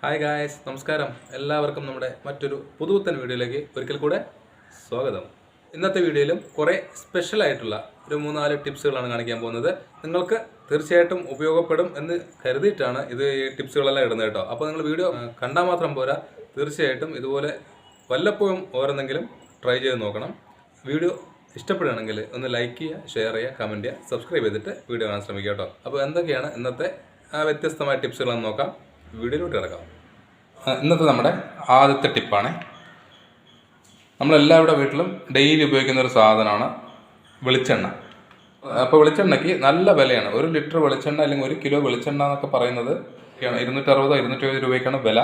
Hi guys നമസ്കാരം. എല്ലാവർക്കും നമ്മുടെ മറ്റൊരു പുതുപുത്തൻ വീഡിയോയിലേക്ക് ഒരിക്കൽ കൂടെ സ്വാഗതം. ഇന്നത്തെ വീഡിയോയിലും കുറേ സ്പെഷ്യൽ ആയിട്ടുള്ള ഒരു മൂന്നാൽ ടിപ്സുകളാണ് കാണിക്കാൻ പോകുന്നത്. നിങ്ങൾക്ക് തീർച്ചയായിട്ടും ഉപയോഗപ്പെടും എന്ന് കരുതിയിട്ടാണ് ഇത് ഈ ടിപ്സുകളെല്ലാം ഇടുന്നത് കേട്ടോ. അപ്പോൾ നിങ്ങൾ വീഡിയോ കണ്ടാൽ മാത്രം പോരാ. തീർച്ചയായിട്ടും ഇതുപോലെ വല്ലപ്പോഴും ഓരോന്നെങ്കിലും ട്രൈ ചെയ്ത് നോക്കണം. വീഡിയോ ഇഷ്ടപ്പെടുകയാണെങ്കിൽ ഒന്ന് ലൈക്ക് ചെയ്യുക ഷെയർ ചെയ്യുക കമന്റ് ചെയ്യുക സബ്സ്ക്രൈബ് ചെയ്തിട്ട് വീഡിയോ കാണാൻ ശ്രമിക്കുക കേട്ടോ. അപ്പോൾ എന്തൊക്കെയാണ് ഇന്നത്തെ വ്യത്യസ്തമായ ടിപ്സുകളെന്ന് നോക്കാം. വീഡിയോയിലോട്ട് കിടക്കാം. ഇന്നത്തെ നമ്മുടെ ആദ്യത്തെ ടിപ്പാണ് നമ്മളെല്ലാവരുടെ വീട്ടിലും ഡെയിലി ഉപയോഗിക്കുന്ന ഒരു സാധനമാണ് വെളിച്ചെണ്ണ. അപ്പോൾ വെളിച്ചെണ്ണയ്ക്ക് നല്ല വിലയാണ്. ഒരു ലിറ്റർ വെളിച്ചെണ്ണ അല്ലെങ്കിൽ ഒരു കിലോ വെളിച്ചെണ്ണ എന്നൊക്കെ പറയുന്നത് ഇരുന്നൂറ്ററുപതോ ഇരുന്നൂറ്റി എഴുപത് രൂപയ്ക്കാണ് വില.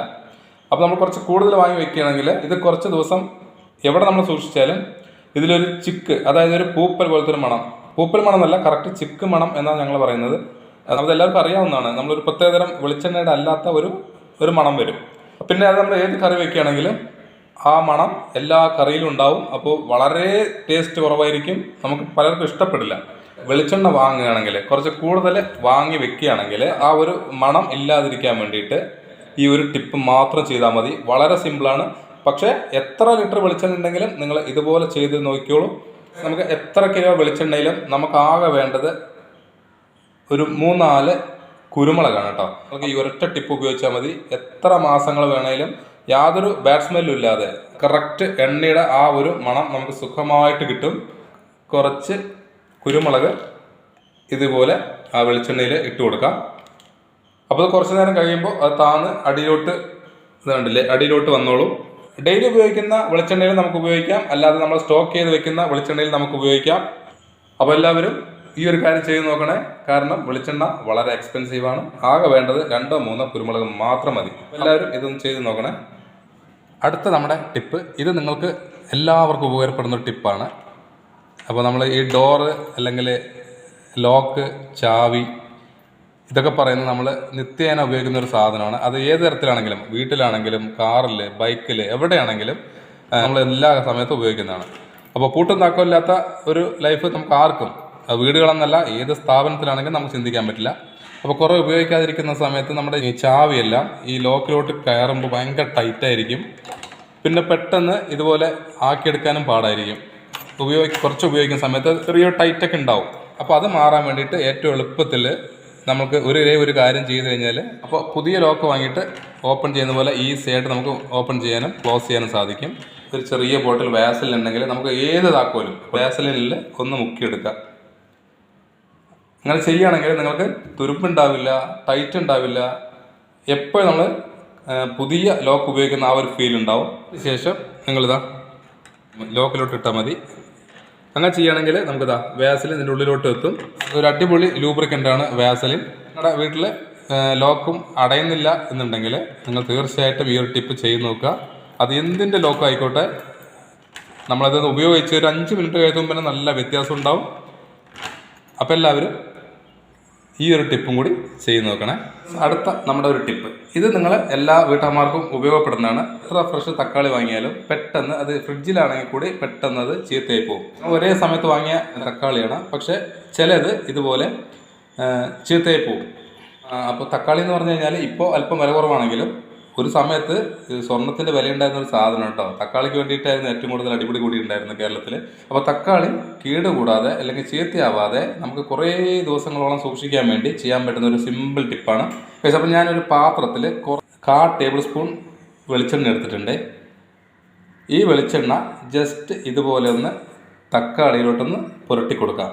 അപ്പോൾ നമ്മൾ കുറച്ച് കൂടുതൽ വാങ്ങി വെക്കുകയാണെങ്കിൽ ഇത് കുറച്ച് ദിവസം എവിടെ നമ്മൾ സൂക്ഷിച്ചാലും ഇതിലൊരു ചിക്ക് അതായത് ഒരു പൂപ്പൽ പോലത്തെ ഒരു മണം. പൂപ്പൽ മണം എന്നല്ല കറക്റ്റ് ചിക്ക് മണം എന്നാണ് ഞങ്ങൾ പറയുന്നത്. അത് എല്ലാവർക്കും അറിയാവുന്നതാണ്. നമ്മളൊരു പ്രത്യേകതരം വെളിച്ചെണ്ണയുടെ അല്ലാത്ത ഒരു ഒരു മണം വരും. പിന്നെ അത് നമ്മൾ ഏത് കറി വെക്കുകയാണെങ്കിലും ആ മണം എല്ലാ കറിയിലും ഉണ്ടാവും. അപ്പോൾ വളരെ ടേസ്റ്റ് കുറവായിരിക്കും. നമുക്ക് പലർക്കും ഇഷ്ടപ്പെടില്ല. വെളിച്ചെണ്ണ വാങ്ങുകയാണെങ്കിൽ കുറച്ച് കൂടുതൽ വാങ്ങി വെക്കുകയാണെങ്കിൽ ആ ഒരു മണം ഇല്ലാതിരിക്കാൻ വേണ്ടിയിട്ട് ഈ ഒരു ടിപ്പ് മാത്രം ചെയ്താൽ മതി. വളരെ സിമ്പിളാണ്. പക്ഷേ എത്ര ലിറ്റർ വെളിച്ചെണ്ണ ഉണ്ടെങ്കിലും നിങ്ങൾ ഇതുപോലെ ചെയ്ത് നോക്കിയോളൂ നമുക്ക് എത്ര കിലോ വെളിച്ചെണ്ണയിലും നമുക്ക് ആകെ വേണ്ടത് ഒരു മൂന്നാൽ കുരുമുളകാണ് കേട്ടോ. നമുക്ക് ഈ ഒരൊറ്റ ടിപ്പ് ഉപയോഗിച്ചാൽ മതി. എത്ര മാസങ്ങൾ വേണേലും യാതൊരു ബാഡ് സ്മെല്ലും ഇല്ലാതെ കറക്റ്റ് എണ്ണയുടെ ആ ഒരു മണം നമുക്ക് സുഖമായിട്ട് കിട്ടും. കുറച്ച് കുരുമുളക് ഇതുപോലെ ആ വെളിച്ചെണ്ണയിൽ ഇട്ട് കൊടുക്കാം. അപ്പോൾ കുറച്ച് നേരം കഴിയുമ്പോൾ അത് താന്ന് അടിയിലോട്ട് ഇതുണ്ടല്ലേ അടിയിലോട്ട് വന്നോളും. ഡെയിലി ഉപയോഗിക്കുന്ന വെളിച്ചെണ്ണയിൽ നമുക്ക് ഉപയോഗിക്കാം. അല്ലാതെ നമ്മൾ സ്റ്റോക്ക് ചെയ്ത് വെക്കുന്ന വെളിച്ചെണ്ണയിൽ നമുക്ക് ഉപയോഗിക്കാം. അപ്പോൾ എല്ലാവരും ഈ ഒരു കാര്യം ചെയ്ത് നോക്കണേ. കാരണം വെളിച്ചെണ്ണ വളരെ എക്സ്പെൻസീവ് ആണ്. ആകെ വേണ്ടത് രണ്ടോ മൂന്നോ കുരുമുളക് മാത്രം മതി. എല്ലാവരും ഇതൊന്ന് ചെയ്ത് നോക്കണേ. അടുത്ത നമ്മുടെ ടിപ്പ്. ഇത് നിങ്ങൾക്ക് എല്ലാവർക്കും ഉപകാരപ്പെടുന്ന ഒരു ടിപ്പാണ്. അപ്പോൾ നമ്മൾ ഈ ഡോറ് അല്ലെങ്കിൽ ലോക്ക് ചാവി ഇതൊക്കെ പറയുന്നത് നമ്മൾ നിത്യേന ഉപയോഗിക്കുന്ന ഒരു സാധനമാണ്. അത് ഏത് തരത്തിലാണെങ്കിലും വീട്ടിലാണെങ്കിലും കാറിൽ ബൈക്കിൽ എവിടെയാണെങ്കിലും നമ്മൾ എല്ലാ സമയത്തും ഉപയോഗിക്കുന്നതാണ്. അപ്പോൾ പൂട്ടും താക്കമില്ലാത്ത ഒരു ലൈഫ് നമുക്ക് ആർക്കും വീടുകളെന്നല്ല ഏത് സ്ഥാപനത്തിലാണെങ്കിലും നമുക്ക് ചിന്തിക്കാൻ പറ്റില്ല. അപ്പോൾ കുറേ ഉപയോഗിക്കാതിരിക്കുന്ന സമയത്ത് നമ്മുടെ ഈ ചാവിയെല്ലാം ഈ ലോക്കിലോട്ട് കയറുമ്പോൾ ഭയങ്കര ടൈറ്റായിരിക്കും പിന്നെ പെട്ടെന്ന് ഇതുപോലെ ആക്കിയെടുക്കാനും പാടായിരിക്കും. ഉപയോഗി കുറച്ച് ഉപയോഗിക്കുന്ന സമയത്ത് ചെറിയ ടൈറ്റൊക്കെ ഉണ്ടാവും. അപ്പോൾ അത് മാറാൻ വേണ്ടിയിട്ട് ഏറ്റവും എളുപ്പത്തിൽ നമുക്ക് ഒരു ഒരേ കാര്യം ചെയ്ത് കഴിഞ്ഞാൽ അപ്പോൾ പുതിയ ലോക്ക് വാങ്ങിയിട്ട് ഓപ്പൺ ചെയ്യുന്ന പോലെ ഈസി ആയിട്ട് നമുക്ക് ഓപ്പൺ ചെയ്യാനും ക്ലോസ് ചെയ്യാനും സാധിക്കും. ഒരു ചെറിയ ബോട്ടിൽ വാസലിൻ ഉണ്ടെങ്കിൽ നമുക്ക് ഏത് താക്കോലും വാസലിനിൽ ഒന്ന് മുക്കിയെടുക്കാം. അങ്ങനെ ചെയ്യുകയാണെങ്കിൽ നിങ്ങൾക്ക് തുരുമ്പുണ്ടാവില്ല ടൈറ്റ് ഉണ്ടാവില്ല എപ്പോഴും നമ്മൾ പുതിയ ലോക്ക് ഉപയോഗിക്കുന്ന ആ ഒരു ഫീൽ ഉണ്ടാവും. ശേഷം നിങ്ങളിതാ ലോക്കിലോട്ട് ഇട്ടാൽ മതി. അങ്ങനെ ചെയ്യുകയാണെങ്കിൽ നമുക്കിതാ വാസലിൻ ഇതിന്റെ ഉള്ളിലോട്ട് എത്തും. ഒരു അടിപൊളി ലൂബ്രിക്കന്റ് ആണ് വാസലിൻ. നിങ്ങളുടെ വീട്ടിൽ ലോക്കും അടയുന്നില്ല എന്നുണ്ടെങ്കിൽ നിങ്ങൾ തീർച്ചയായിട്ടും ഈ ഒരു ടിപ്പ് ചെയ്ത് നോക്കുക. അത് എന്തിന്റെ ലോക്കും ആയിക്കോട്ടെ നമ്മളത് ഉപയോഗിച്ച് ഒരു അഞ്ച് മിനിറ്റ് കഴിയുമ്പോൾ നല്ല വ്യത്യാസം ഉണ്ടാവും. അപ്പോൾ എല്ലാവരും ഈ ഒരു ടിപ്പും കൂടി ചെയ്ത് നോക്കണേ. അടുത്ത നമ്മുടെ ഒരു ടിപ്പ്. ഇത് നിങ്ങൾ എല്ലാ വീട്ടമ്മമാർക്കും ഉപയോഗപ്പെടുന്നതാണ്. എത്ര ഫ്രഷ് തക്കാളി വാങ്ങിയാലും പെട്ടെന്ന് അത് ഫ്രിഡ്ജിലാണെങ്കിൽ കൂടി പെട്ടെന്ന് അത് ചീത്തയായി പോകും. ഒരേ സമയത്ത് വാങ്ങിയ തക്കാളിയാണ്. പക്ഷേ ചിലത് ഇതുപോലെ ചീത്തയായി പോകും. അപ്പോൾ തക്കാളി എന്ന് പറഞ്ഞു കഴിഞ്ഞാൽ ഇപ്പോൾ അല്പം വില കുറവാണെങ്കിലും ഒരു സമയത്ത് സ്വർണത്തിന്റെ വില ഉണ്ടായിരുന്ന ഒരു സാധനം കേട്ടോ. തക്കാളിക്ക് വേണ്ടിയിട്ടായിരുന്നു ഏറ്റവും കൂടുതൽ അടിപൊളി കൂടി കേരളത്തിൽ അപ്പോൾ തക്കാളി കീട് കൂടാതെ അല്ലെങ്കിൽ ചീത്തയാവാതെ നമുക്ക് കുറേ ദിവസങ്ങളോളം സൂക്ഷിക്കാൻ വേണ്ടി ചെയ്യാൻ പറ്റുന്ന ഒരു സിമ്പിൾ ടിപ്പാണ് പക്ഷേ അപ്പോൾ ഞാനൊരു പാത്രത്തിൽ കാ ടേബിൾ സ്പൂൺ വെളിച്ചെണ്ണ എടുത്തിട്ടുണ്ട്. ഈ വെളിച്ചെണ്ണ ജസ്റ്റ് ഇതുപോലെ ഒന്ന് തക്കാളിയിലോട്ടൊന്ന് പുരട്ടി കൊടുക്കാം.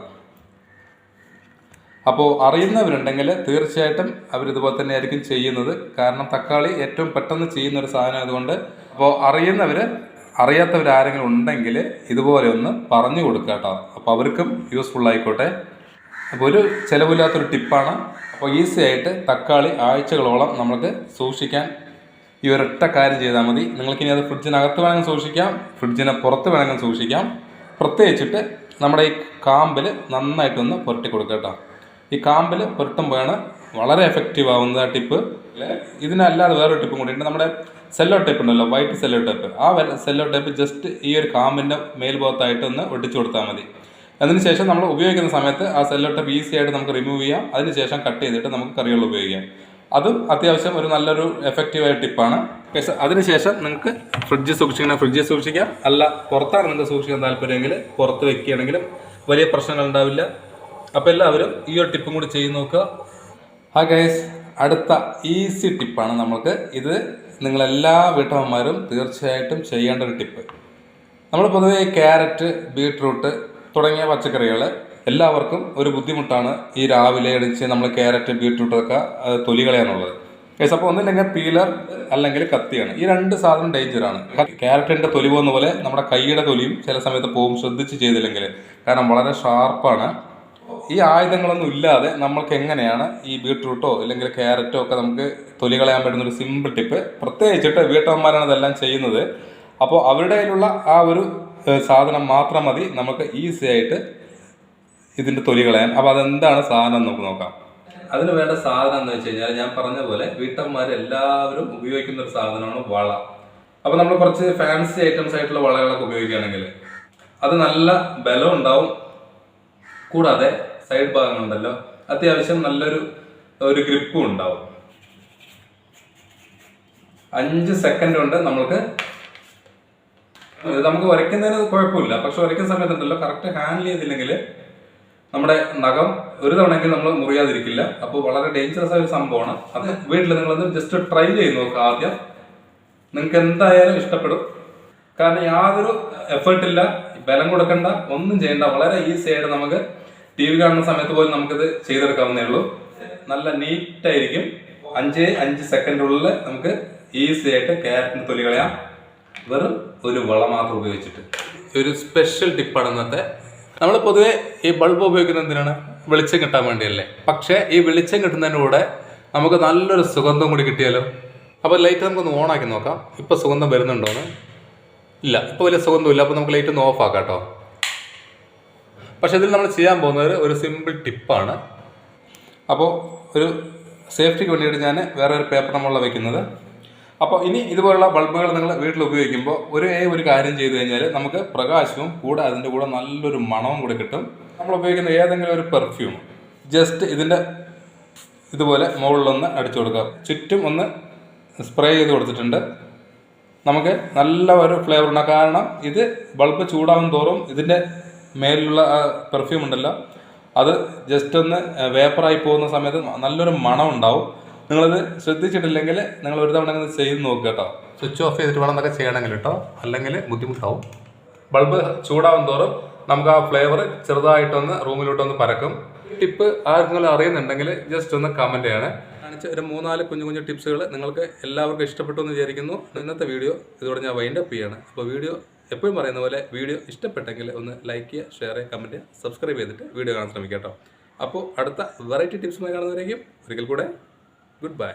അപ്പോൾ അറിയുന്നവരുണ്ടെങ്കിൽ തീർച്ചയായിട്ടും അവർ ഇതുപോലെ തന്നെ ആയിരിക്കും ചെയ്യുന്നത്. കാരണം തക്കാളി ഏറ്റവും പെട്ടെന്ന് ചെയ്യുന്ന ഒരു സാധനം ആയതുകൊണ്ട് അപ്പോൾ അറിയുന്നവർ അറിയാത്തവർ ആരെങ്കിലും ഉണ്ടെങ്കിൽ ഇതുപോലെ ഒന്ന് പറഞ്ഞു കൊടുക്കുക കേട്ടോ. അപ്പോൾ അവർക്കും യൂസ്ഫുൾ ആയിക്കോട്ടെ. അപ്പോൾ ഒരു ചിലവില്ലാത്തൊരു ടിപ്പാണ്. അപ്പോൾ ഈസി ആയിട്ട് തക്കാളി ആഴ്ചകളോളം നമുക്ക് സൂക്ഷിക്കാൻ ഈ ഒരൊറ്റ കാര്യം ചെയ്താൽ മതി. നിങ്ങൾക്കിനി അത് ഫ്രിഡ്ജിനകത്ത് വേണമെങ്കിൽ സൂക്ഷിക്കാം ഫ്രിഡ്ജിനെ പുറത്ത് വേണമെങ്കിൽ സൂക്ഷിക്കാം. പ്രത്യേകിച്ചിട്ട് നമ്മുടെ ഈ കാമ്പിൽ നന്നായിട്ടൊന്ന് പുരട്ടി കൊടുക്കുക കേട്ടോ. ഈ കാമ്പിൽ പുരട്ടുമ്പോഴാണ് വളരെ എഫക്റ്റീവ് ആവുന്നത് ആ ടിപ്പ്. ഇതിനല്ലാതെ വേറൊരു ടിപ്പും കൂടി ഉണ്ട്. നമ്മുടെ സെല്ലോ ടേപ്പ് ഉണ്ടല്ലോ വൈറ്റ് സെല്ലോ ടേപ്പ് ആ സെല്ലോ ടേപ്പ് ജസ്റ്റ് ഈ ഒരു കാമ്പിന്റെ മേൽഭാഗത്തായിട്ട് ഒന്ന് ഒട്ടിച്ചു കൊടുത്താൽ മതി. അതിനുശേഷം നമ്മൾ ഉപയോഗിക്കുന്ന സമയത്ത് ആ സെല്ലോ ടേപ്പ് ഈസി ആയിട്ട് നമുക്ക് റിമൂവ് ചെയ്യാം. അതിനുശേഷം കട്ട് ചെയ്തിട്ട് നമുക്ക് കറികൾ ഉപയോഗിക്കാം. അതും അത്യാവശ്യം ഒരു നല്ലൊരു എഫക്റ്റീവായ ടിപ്പാണ്. പക്ഷേ അതിനുശേഷം നിങ്ങൾക്ക് ഫ്രിഡ്ജ് സൂക്ഷിക്കണം ഫ്രിഡ്ജിൽ സൂക്ഷിക്കാം. അല്ല പുറത്താണ് നിങ്ങൾക്ക് സൂക്ഷിക്കാൻ താല്പര്യമെങ്കിൽ പുറത്ത് വെക്കുകയാണെങ്കിലും വലിയ പ്രശ്നങ്ങൾ ഉണ്ടാവില്ല. അപ്പോൾ എല്ലാവരും ഈ ഒരു ടിപ്പും കൂടി ചെയ്ത് നോക്കുക. ഹാ ഗൈസ് അടുത്ത ഈസി ടിപ്പാണ് നമ്മൾക്ക്. ഇത് നിങ്ങളെല്ലാ വീട്ടമ്മമാരും തീർച്ചയായിട്ടും ചെയ്യേണ്ട ഒരു ടിപ്പ്. നമ്മൾ പൊതുവെ ക്യാരറ്റ് ബീട്രൂട്ട് തുടങ്ങിയ പച്ചക്കറികൾ എല്ലാവർക്കും ഒരു ബുദ്ധിമുട്ടാണ് ഈ രാവിലെ അടിച്ച് നമ്മൾ ക്യാരറ്റ് ബീട്രൂട്ട് ഒക്കെ അത് തൊലി കളയാനുള്ളത്. ഗൈസ് അപ്പോൾ ഒന്നില്ലെങ്കിൽ പീലർ അല്ലെങ്കിൽ കത്തിയാണ്. ഈ രണ്ട് സാധനം ഡേഞ്ചറാണ് ക്യാരറ്റിന്റെ തൊലി പോകുന്ന പോലെ നമ്മുടെ കൈയുടെ തൊലിയും ചില സമയത്ത് പോവും ശ്രദ്ധിച്ച് ചെയ്തില്ലെങ്കിൽ. കാരണം വളരെ ഷാർപ്പാണ് ഈ ആയുധങ്ങളൊന്നും ഇല്ലാതെ നമ്മൾക്ക് എങ്ങനെയാണ് ഈ ബീട്രൂട്ടോ അല്ലെങ്കിൽ ക്യാരറ്റോ ഒക്കെ നമുക്ക് തൊലി കളയാൻ പറ്റുന്ന ഒരു സിമ്പിൾ ടിപ്പ് പ്രത്യേകിച്ചിട്ട് വീട്ടമ്മമാരാണ് ഇതെല്ലാം ചെയ്യുന്നത്. അപ്പോൾ അവരുടെ കയ്യിലുള്ള ആ ഒരു സാധനം മാത്രം മതി. നമുക്ക് ഈസി ആയിട്ട് ഇതിന്റെ തൊലി കളയാൻ. അപ്പോൾ അതെന്താണ് സാധനം നമുക്ക് നോക്കാം. അതിന് വേണ്ട സാധനം എന്ന് വെച്ച് കഴിഞ്ഞാൽ ഞാൻ പറഞ്ഞ പോലെ വീട്ടമ്മമാർ എല്ലാവരും ഉപയോഗിക്കുന്ന ഒരു സാധനമാണ് വള. അപ്പോൾ നമ്മൾ കുറച്ച് ഫാൻസി ഐറ്റംസ് ആയിട്ടുള്ള വളകളൊക്കെ ഉപയോഗിക്കുകയാണെങ്കിൽ അത് നല്ല ബലം ഉണ്ടാവും. കൂടാതെ സൈഡ് ഭാഗങ്ങളുണ്ടല്ലോ അത്യാവശ്യം നല്ലൊരു ഒരു ഗ്രിപ്പും ഉണ്ടാവും. അഞ്ച് സെക്കൻഡ് കൊണ്ട് നമ്മൾക്ക് നമുക്ക് വരയ്ക്കുന്നതിന് കുഴപ്പമില്ല. പക്ഷെ വരയ്ക്കുന്ന സമയത്തുണ്ടല്ലോ കറക്റ്റ് ഹാൻഡിൽ ചെയ്തില്ലെങ്കിൽ നമ്മുടെ നഖം ഒരു തവണയെങ്കിലും നമ്മൾ മുറിയാതിരിക്കില്ല. അപ്പോൾ വളരെ ഡേഞ്ചറസ് ആയ ഒരു സംഭവമാണ്. അത് വീട്ടിൽ നിങ്ങളൊന്ന് ജസ്റ്റ് ട്രൈ ചെയ്ത് നോക്കുക ആദ്യം. നിങ്ങൾക്ക് എന്തായാലും ഇഷ്ടപ്പെടും. കാരണം യാതൊരു എഫേർട്ടില്ല ബലം കൊടുക്കണ്ട ഒന്നും ചെയ്യണ്ട. വളരെ ഈസി ആയിട്ട് നമുക്ക് ടി വി കാണുന്ന സമയത്ത് പോലും നമുക്കിത് ചെയ്തെടുക്കാവുന്നേ ഉള്ളൂ. നല്ല നീറ്റായിരിക്കും അഞ്ച് അഞ്ച് സെക്കൻഡുള്ളിൽ നമുക്ക് ഈസി ആയിട്ട് ക്യാരറ്റിന് തൊലി കളയാം. വെറും ഒരു വള മാത്രം ഉപയോഗിച്ചിട്ട്. ഒരു സ്പെഷ്യൽ ടിപ്പാണ് ഇന്നത്തെ. നമ്മൾ പൊതുവേ ഈ ബൾബ് ഉപയോഗിക്കുന്നത് എന്തിനാണ്? വെളിച്ചം കിട്ടാൻ വേണ്ടിയല്ലേ. പക്ഷേ ഈ വെളിച്ചം കിട്ടുന്നതിന്റെ കൂടെ നമുക്ക് നല്ലൊരു സുഗന്ധം കൂടി കിട്ടിയാലോ? അപ്പോൾ ലൈറ്റ് നമുക്കൊന്ന് ഓണാക്കി നോക്കാം. ഇപ്പോൾ സുഗന്ധം വരുന്നുണ്ടോന്ന്? ഇല്ല. ഇപ്പോൾ വലിയ സുഗന്ധമില്ല. അപ്പോൾ നമുക്ക് ലൈറ്റ് ഒന്ന് ഓഫ് ആക്കാം കേട്ടോ. പക്ഷെ ഇതിൽ നമ്മൾ ചെയ്യാൻ പോകുന്നത് ഒരു സിമ്പിൾ ടിപ്പാണ് അപ്പോൾ ഒരു സേഫ്റ്റിക്ക് വേണ്ടിയിട്ട് ഞാൻ വേറെ ഒരു പേപ്പർ നമ്മളുള്ള വെക്കുന്നത്. അപ്പോൾ ഇനി ഇതുപോലുള്ള ബൾബുകൾ നിങ്ങൾ വീട്ടിൽ ഉപയോഗിക്കുമ്പോൾ ഒരേ ഒരു കാര്യം ചെയ്തു കഴിഞ്ഞാൽ നമുക്ക് പ്രകാശവും കൂടെ അതിന്റെ കൂടെ നല്ലൊരു മണവും കൂടെ കിട്ടും. നമ്മൾ ഉപയോഗിക്കുന്ന ഏതെങ്കിലും ഒരു പെർഫ്യൂം ജസ്റ്റ് ഇതിന്റെ ഇതുപോലെ മുകളിലൊന്ന് അടിച്ചു കൊടുക്കുക. ചുറ്റും ഒന്ന് സ്പ്രേ ചെയ്ത് കൊടുത്തിട്ടുണ്ട്. നമുക്ക് നല്ല ഒരു ഫ്ലേവർ ഉണ്ടാകും കാരണം ഇത് ബൾബ് ചൂടാവും തോറും ഇതിന്റെ മേലിലുള്ള പെർഫ്യൂം ഉണ്ടല്ലോ അത് ജസ്റ്റ് ഒന്ന് വേപ്പറായി പോകുന്ന സമയത്ത് നല്ലൊരു മണം ഉണ്ടാവും. നിങ്ങളത് ശ്രദ്ധിച്ചിട്ടില്ലെങ്കിൽ നിങ്ങൾ ഒരു തവണ അങ്ങനെ ചെയ്ത് നോക്കുക കേട്ടോ. സ്വിച്ച് ഓഫ് ചെയ്തിട്ട് വേണം എന്നൊക്കെ ചെയ്യണമെങ്കിൽ കേട്ടോ. അല്ലെങ്കിൽ ബുദ്ധിമുട്ടാവും. ബൾബ് ചൂടാവും തോറും നമുക്ക് ആ ഫ്ലേവർ ചെറുതായിട്ടൊന്ന് റൂമിലോട്ടൊന്ന് പരക്കും. ടിപ്പ് ആർക്കെങ്കിലും അറിയുന്നുണ്ടെങ്കിൽ ജസ്റ്റ് ഒന്ന് കമന്റ് ചെയ്യണേ. കാണിച്ച ഒരു മൂന്നാൽ കുഞ്ഞു കുഞ്ഞു ടിപ്സുകൾ നിങ്ങൾക്ക് എല്ലാവർക്കും ഇഷ്ടപ്പെട്ടു എന്ന് വിചാരിക്കുന്നു. ഇന്നത്തെ വീഡിയോ ഇതോടെ ഞാൻ വൈൻഡപ്പ് ചെയ്യാണ്. അപ്പോൾ വീഡിയോ എപ്പോഴും പറയുന്ന പോലെ വീഡിയോ ഇഷ്ടപ്പെട്ടെങ്കിൽ ഒന്ന് ലൈക്ക് ചെയ്യുക ഷെയർ ചെയ്യുക കമന്റ് ചെയ്യുക സബ്സ്ക്രൈബ് ചെയ്തിട്ട് വീഡിയോ കാണാൻ ശ്രമിക്കാം കേട്ടോ. അപ്പോൾ അടുത്ത വെറൈറ്റി ടിപ്സുമായി കാണുന്നവരേക്കും ഒരിക്കൽ കൂടെ ഗുഡ് ബൈ